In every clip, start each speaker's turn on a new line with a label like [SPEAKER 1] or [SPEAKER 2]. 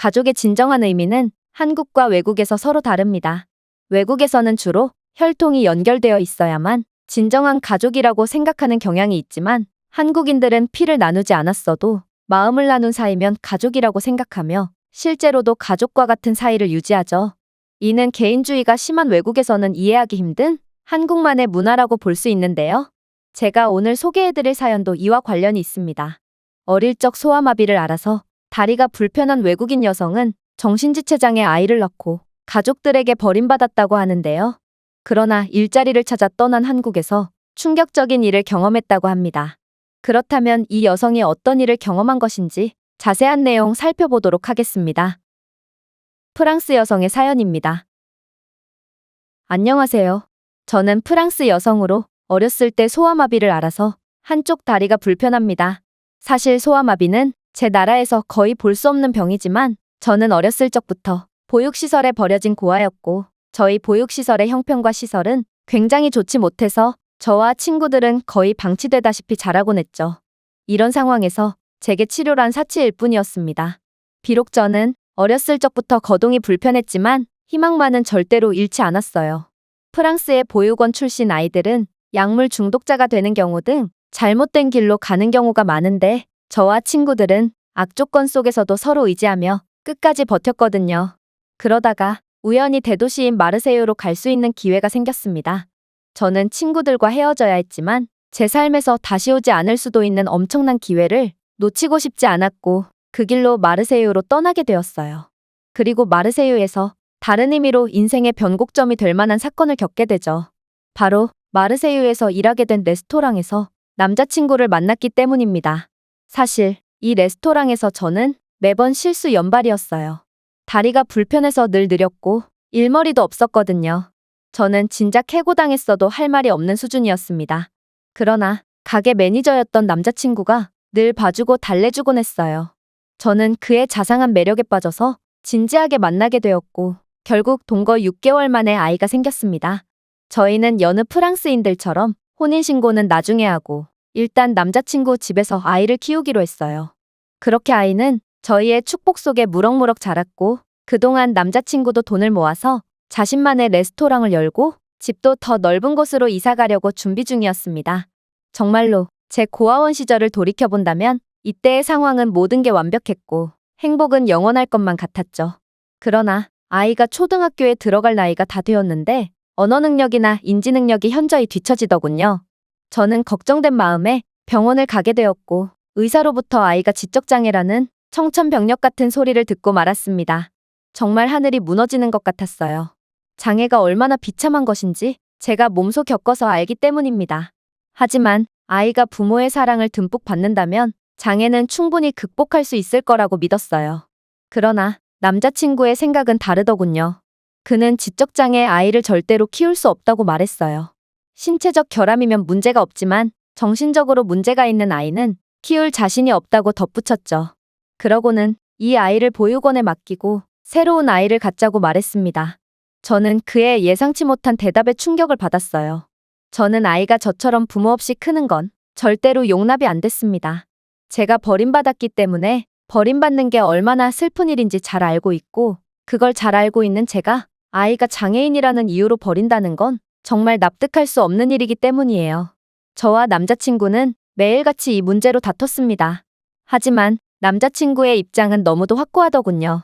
[SPEAKER 1] 가족의 진정한 의미는 한국과 외국에서 서로 다릅니다. 외국에서는 주로 혈통이 연결되어 있어야만 진정한 가족이라고 생각하는 경향이 있지만 한국인들은 피를 나누지 않았어도 마음을 나눈 사이면 가족이라고 생각하며 실제로도 가족과 같은 사이를 유지하죠. 이는 개인주의가 심한 외국에서는 이해하기 힘든 한국만의 문화라고 볼 수 있는데요. 제가 오늘 소개해드릴 사연도 이와 관련이 있습니다. 어릴 적 소아마비를 알아서 다리가 불편한 외국인 여성은 정신지체장애 아이를 낳고 가족들에게 버림받았다고 하는데요. 그러나 일자리를 찾아 떠난 한국에서 충격적인 일을 경험했다고 합니다. 그렇다면 이 여성이 어떤 일을 경험한 것인지 자세한 내용 살펴보도록 하겠습니다. 프랑스 여성의 사연입니다. 안녕하세요. 저는 프랑스 여성으로 어렸을 때 소아마비를 알아서 한쪽 다리가 불편합니다. 사실 소아마비는 제 나라에서 거의 볼 수 없는 병이지만 저는 어렸을 적부터 보육시설에 버려진 고아였고 저희 보육시설의 형편과 시설은 굉장히 좋지 못해서 저와 친구들은 거의 방치되다시피 자라곤 했죠. 이런 상황에서 제게 치료란 사치일 뿐이었습니다. 비록 저는 어렸을 적부터 거동이 불편했지만 희망만은 절대로 잃지 않았어요. 프랑스의 보육원 출신 아이들은 약물 중독자가 되는 경우 등 잘못된 길로 가는 경우가 많은데 저와 친구들은 악조건 속에서도 서로 의지하며 끝까지 버텼거든요. 그러다가 우연히 대도시인 마르세유로 갈 수 있는 기회가 생겼습니다. 저는 친구들과 헤어져야 했지만 제 삶에서 다시 오지 않을 수도 있는 엄청난 기회를 놓치고 싶지 않았고 그 길로 마르세유로 떠나게 되었어요. 그리고 마르세유에서 다른 의미로 인생의 변곡점이 될 만한 사건을 겪게 되죠. 바로 마르세유에서 일하게 된 레스토랑에서 남자친구를 만났기 때문입니다. 사실 이 레스토랑에서 저는 매번 실수 연발이었어요. 다리가 불편해서 늘 느렸고 일머리도 없었거든요. 저는 진작 해고당했어도 할 말이 없는 수준이었습니다. 그러나 가게 매니저였던 남자친구가 늘 봐주고 달래주곤 했어요. 저는 그의 자상한 매력에 빠져서 진지하게 만나게 되었고 결국 동거 6개월 만에 아이가 생겼습니다. 저희는 여느 프랑스인들처럼 혼인신고는 나중에 하고 일단 남자친구 집에서 아이를 키우기로 했어요. 그렇게 아이는 저희의 축복 속에 무럭무럭 자랐고 그동안 남자친구도 돈을 모아서 자신만의 레스토랑을 열고 집도 더 넓은 곳으로 이사 가려고 준비 중이었습니다. 정말로 제 고아원 시절을 돌이켜본다면 이때의 상황은 모든 게 완벽했고 행복은 영원할 것만 같았죠. 그러나 아이가 초등학교에 들어갈 나이가 다 되었는데 언어 능력이나 인지 능력이 현저히 뒤처지더군요. 저는 걱정된 마음에 병원을 가게 되었고 의사로부터 아이가 지적장애라는 청천벽력 같은 소리를 듣고 말았습니다. 정말 하늘이 무너지는 것 같았어요. 장애가 얼마나 비참한 것인지 제가 몸소 겪어서 알기 때문입니다. 하지만 아이가 부모의 사랑을 듬뿍 받는다면 장애는 충분히 극복할 수 있을 거라고 믿었어요. 그러나 남자친구의 생각은 다르더군요. 그는 지적장애 아이를 절대로 키울 수 없다고 말했어요. 신체적 결함이면 문제가 없지만 정신적으로 문제가 있는 아이는 키울 자신이 없다고 덧붙였죠. 그러고는 이 아이를 보육원에 맡기고 새로운 아이를 갖자고 말했습니다. 저는 그의 예상치 못한 대답에 충격을 받았어요. 저는 아이가 저처럼 부모 없이 크는 건 절대로 용납이 안 됐습니다. 제가 버림받았기 때문에 버림받는 게 얼마나 슬픈 일인지 잘 알고 있고 그걸 잘 알고 있는 제가 아이가 장애인이라는 이유로 버린다는 건 정말 납득할 수 없는 일이기 때문이에요. 저와 남자친구는 매일같이 이 문제로 다퉜습니다. 하지만 남자친구의 입장은 너무도 확고하더군요.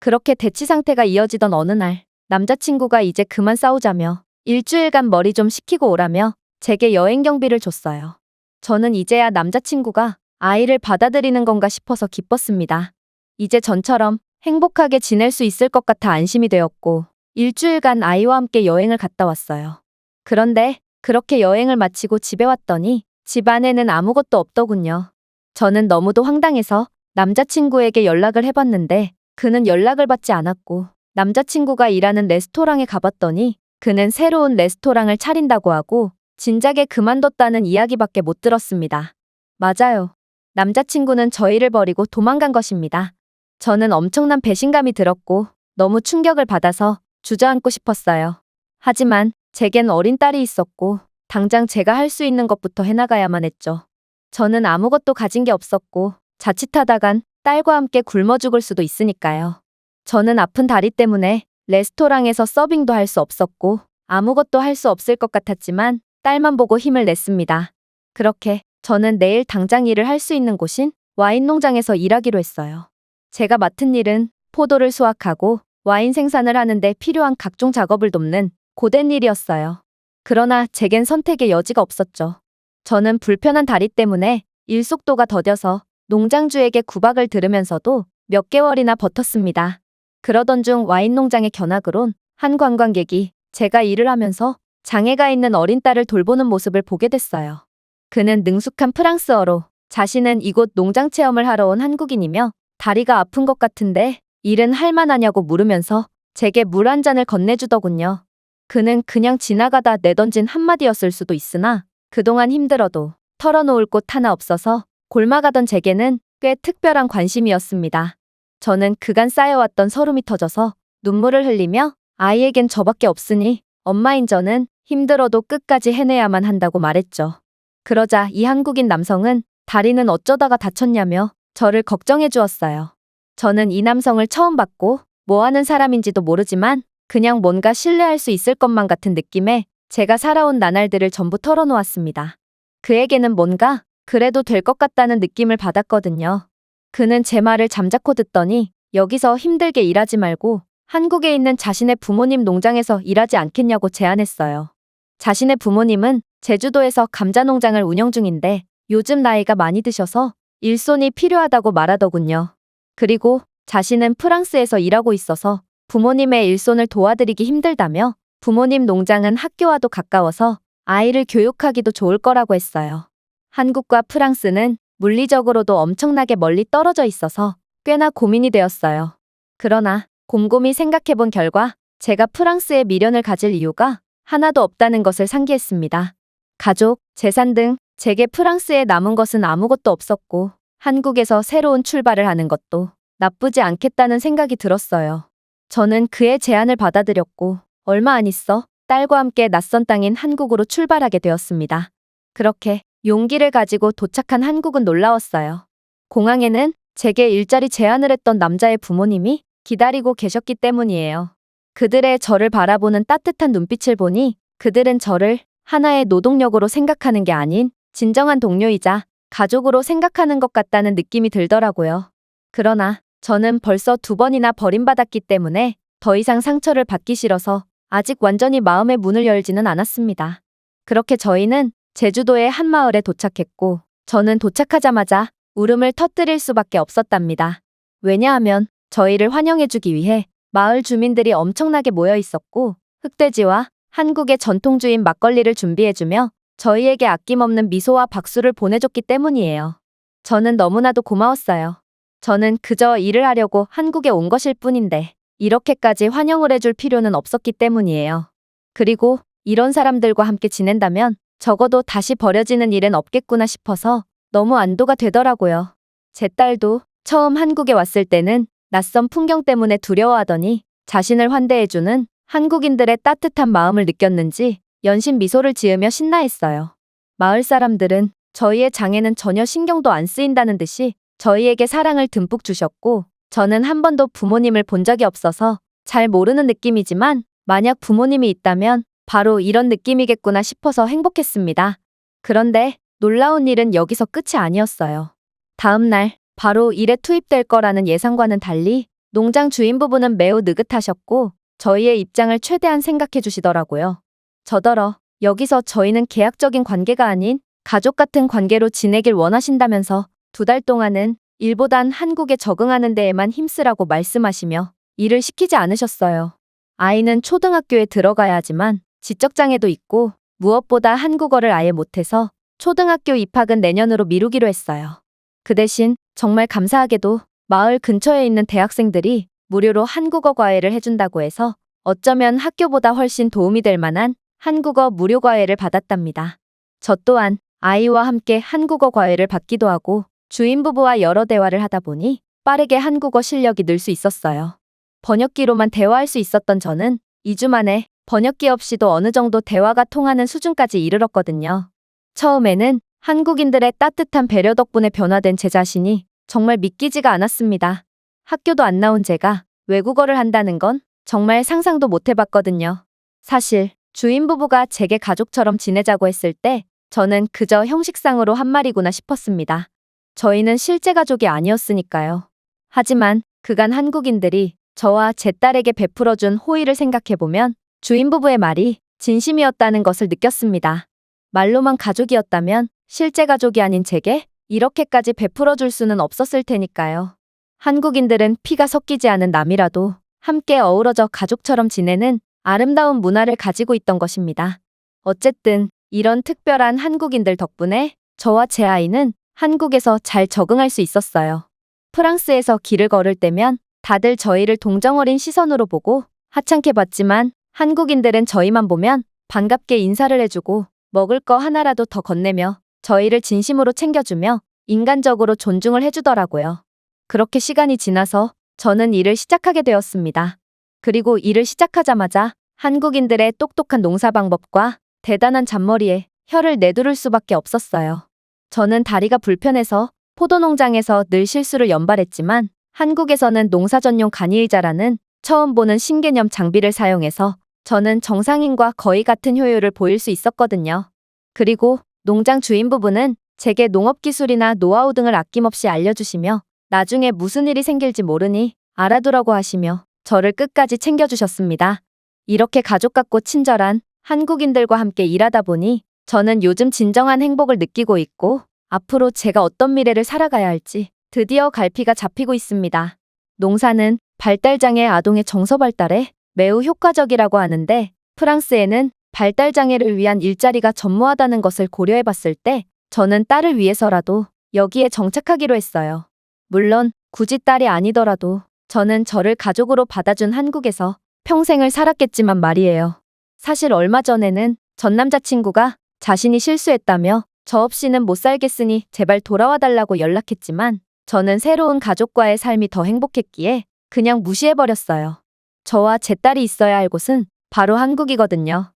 [SPEAKER 1] 그렇게 대치 상태가 이어지던 어느 날 남자친구가 이제 그만 싸우자며 일주일간 머리 좀 식히고 오라며 제게 여행 경비를 줬어요. 저는 이제야 남자친구가 아이를 받아들이는 건가 싶어서 기뻤습니다. 이제 전처럼 행복하게 지낼 수 있을 것 같아 안심이 되었고 일주일간 아이와 함께 여행을 갔다 왔어요. 그런데 그렇게 여행을 마치고 집에 왔더니 집 안에는 아무것도 없더군요. 저는 너무도 황당해서 남자친구에게 연락을 해봤는데 그는 연락을 받지 않았고 남자친구가 일하는 레스토랑에 가봤더니 그는 새로운 레스토랑을 차린다고 하고 진작에 그만뒀다는 이야기밖에 못 들었습니다. 맞아요. 남자친구는 저희를 버리고 도망간 것입니다. 저는 엄청난 배신감이 들었고 너무 충격을 받아서 주저앉고 싶었어요. 하지만 제겐 어린 딸이 있었고 당장 제가 할 수 있는 것부터 해나가야만 했죠. 저는 아무것도 가진 게 없었고 자칫하다간 딸과 함께 굶어 죽을 수도 있으니까요. 저는 아픈 다리 때문에 레스토랑에서 서빙도 할 수 없었고 아무것도 할 수 없을 것 같았지만 딸만 보고 힘을 냈습니다. 그렇게 저는 내일 당장 일을 할 수 있는 곳인 와인 농장에서 일하기로 했어요. 제가 맡은 일은 포도를 수확하고 와인 생산을 하는데 필요한 각종 작업을 돕는 고된 일이었어요. 그러나 제겐 선택의 여지가 없었죠. 저는 불편한 다리 때문에 일 속도가 더뎌서 농장주에게 구박을 들으면서도 몇 개월이나 버텼습니다. 그러던 중 와인 농장의 견학을 온한 관광객이 제가 일을 하면서 장애가 있는 어린 딸을 돌보는 모습을 보게 됐어요. 그는 능숙한 프랑스어로 자신은 이곳 농장 체험을 하러 온 한국인이며 다리가 아픈 것 같은데 일은 할 만하냐고 물으면서 제게 물 한 잔을 건네주더군요. 그는 그냥 지나가다 내던진 한마디였을 수도 있으나 그동안 힘들어도 털어놓을 곳 하나 없어서 골마가던 제게는 꽤 특별한 관심이었습니다. 저는 그간 쌓여왔던 서름이 터져서 눈물을 흘리며 아이에겐 저밖에 없으니 엄마인 저는 힘들어도 끝까지 해내야만 한다고 말했죠. 그러자 이 한국인 남성은 다리는 어쩌다가 다쳤냐며 저를 걱정해 주었어요. 저는 이 남성을 처음 봤고 뭐 하는 사람인지도 모르지만 그냥 뭔가 신뢰할 수 있을 것만 같은 느낌에 제가 살아온 나날들을 전부 털어놓았습니다. 그에게는 뭔가 그래도 될 것 같다는 느낌을 받았거든요. 그는 제 말을 잠자코 듣더니 여기서 힘들게 일하지 말고 한국에 있는 자신의 부모님 농장에서 일하지 않겠냐고 제안했어요. 자신의 부모님은 제주도에서 감자 농장을 운영 중인데 요즘 나이가 많이 드셔서 일손이 필요하다고 말하더군요. 그리고 자신은 프랑스에서 일하고 있어서 부모님의 일손을 도와드리기 힘들다며 부모님 농장은 학교와도 가까워서 아이를 교육하기도 좋을 거라고 했어요. 한국과 프랑스는 물리적으로도 엄청나게 멀리 떨어져 있어서 꽤나 고민이 되었어요. 그러나 곰곰이 생각해 본 결과 제가 프랑스에 미련을 가질 이유가 하나도 없다는 것을 상기했습니다. 가족, 재산 등 제게 프랑스에 남은 것은 아무것도 없었고 한국에서 새로운 출발을 하는 것도 나쁘지 않겠다는 생각이 들었어요. 저는 그의 제안을 받아들였고 얼마 안 있어 딸과 함께 낯선 땅인 한국으로 출발하게 되었습니다. 그렇게 용기를 가지고 도착한 한국은 놀라웠어요. 공항에는 제게 일자리 제안을 했던 남자의 부모님이 기다리고 계셨기 때문이에요. 그들의 저를 바라보는 따뜻한 눈빛을 보니 그들은 저를 하나의 노동력으로 생각하는 게 아닌 진정한 동료이자 가족으로 생각하는 것 같다는 느낌이 들더라고요. 그러나 저는 벌써 두 번이나 버림받았기 때문에 더 이상 상처를 받기 싫어서 아직 완전히 마음의 문을 열지는 않았습니다. 그렇게 저희는 제주도의 한 마을에 도착했고 저는 도착하자마자 울음을 터뜨릴 수밖에 없었답니다. 왜냐하면 저희를 환영해주기 위해 마을 주민들이 엄청나게 모여 있었고 흑돼지와 한국의 전통주인 막걸리를 준비해주며 저희에게 아낌없는 미소와 박수를 보내줬기 때문이에요. 저는 너무나도 고마웠어요. 저는 그저 일을 하려고 한국에 온 것일 뿐인데 이렇게까지 환영을 해줄 필요는 없었기 때문이에요. 그리고 이런 사람들과 함께 지낸다면 적어도 다시 버려지는 일은 없겠구나 싶어서 너무 안도가 되더라고요. 제 딸도 처음 한국에 왔을 때는 낯선 풍경 때문에 두려워하더니 자신을 환대해주는 한국인들의 따뜻한 마음을 느꼈는지 연신 미소를 지으며 신나했어요. 마을 사람들은 저희의 장애는 전혀 신경도 안 쓰인다는 듯이 저희에게 사랑을 듬뿍 주셨고 저는 한 번도 부모님을 본 적이 없어서 잘 모르는 느낌이지만 만약 부모님이 있다면 바로 이런 느낌이겠구나 싶어서 행복했습니다. 그런데 놀라운 일은 여기서 끝이 아니었어요. 다음 날 바로 일에 투입될 거라는 예상과는 달리 농장 주인 부부는 매우 느긋하셨고 저희의 입장을 최대한 생각해 주시더라고요. 저더러 여기서 저희는 계약적인 관계가 아닌 가족 같은 관계로 지내길 원하신다면서 두 달 동안은 일보단 한국에 적응하는 데에만 힘쓰라고 말씀하시며 일을 시키지 않으셨어요. 아이는 초등학교에 들어가야 하지만 지적장애도 있고 무엇보다 한국어를 아예 못해서 초등학교 입학은 내년으로 미루기로 했어요. 그 대신 정말 감사하게도 마을 근처에 있는 대학생들이 무료로 한국어 과외를 해준다고 해서 어쩌면 학교보다 훨씬 도움이 될 만한 한국어 무료 과외를 받았답니다. 저 또한 아이와 함께 한국어 과외를 받기도 하고 주인 부부와 여러 대화를 하다 보니 빠르게 한국어 실력이 늘 수 있었어요. 번역기로만 대화할 수 있었던 저는 2주 만에 번역기 없이도 어느 정도 대화가 통하는 수준까지 이르렀거든요. 처음에는 한국인들의 따뜻한 배려 덕분에 변화된 제 자신이 정말 믿기지가 않았습니다. 학교도 안 나온 제가 외국어를 한다는 건 정말 상상도 못 해봤거든요. 사실 주인 부부가 제게 가족처럼 지내자고 했을 때 저는 그저 형식상으로 한 말이구나 싶었습니다. 저희는 실제 가족이 아니었으니까요. 하지만 그간 한국인들이 저와 제 딸에게 베풀어준 호의를 생각해보면 주인 부부의 말이 진심이었다는 것을 느꼈습니다. 말로만 가족이었다면 실제 가족이 아닌 제게 이렇게까지 베풀어 줄 수는 없었을 테니까요. 한국인들은 피가 섞이지 않은 남이라도 함께 어우러져 가족처럼 지내는 아름다운 문화를 가지고 있던 것입니다. 어쨌든 이런 특별한 한국인들 덕분에 저와 제 아이는 한국에서 잘 적응할 수 있었어요. 프랑스에서 길을 걸을 때면 다들 저희를 동정어린 시선으로 보고 하찮게 봤지만 한국인들은 저희만 보면 반갑게 인사를 해주고 먹을 거 하나라도 더 건네며 저희를 진심으로 챙겨주며 인간적으로 존중을 해주더라고요. 그렇게 시간이 지나서 저는 일을 시작하게 되었습니다. 그리고 일을 시작하자마자 한국인들의 똑똑한 농사 방법과 대단한 잔머리에 혀를 내두를 수밖에 없었어요. 저는 다리가 불편해서 포도 농장에서 늘 실수를 연발했지만 한국에서는 농사 전용 간이의자라는 처음 보는 신개념 장비를 사용해서 저는 정상인과 거의 같은 효율을 보일 수 있었거든요. 그리고 농장 주인 부부는 제게 농업 기술이나 노하우 등을 아낌없이 알려주시며 나중에 무슨 일이 생길지 모르니 알아두라고 하시며 저를 끝까지 챙겨주셨습니다. 이렇게 가족 같고 친절한 한국인들과 함께 일하다 보니 저는 요즘 진정한 행복을 느끼고 있고 앞으로 제가 어떤 미래를 살아가야 할지 드디어 갈피가 잡히고 있습니다. 농사는 발달장애 아동의 정서 발달에 매우 효과적이라고 하는데 프랑스에는 발달장애를 위한 일자리가 전무하다는 것을 고려해 봤을 때 저는 딸을 위해서라도 여기에 정착하기로 했어요. 물론 굳이 딸이 아니더라도 저는 저를 가족으로 받아준 한국에서 평생을 살았겠지만 말이에요. 사실 얼마 전에는 전 남자친구가 자신이 실수했다며 저 없이는 못 살겠으니 제발 돌아와 달라고 연락했지만 저는 새로운 가족과의 삶이 더 행복했기에 그냥 무시해버렸어요. 저와 제 딸이 있어야 할 곳은 바로 한국이거든요.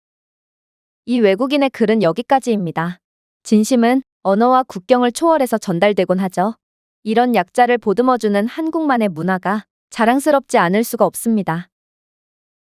[SPEAKER 1] 이 외국인의 글은 여기까지입니다. 진심은 언어와 국경을 초월해서 전달되곤 하죠. 이런 약자를 보듬어주는 한국만의 문화가 자랑스럽지 않을 수가 없습니다.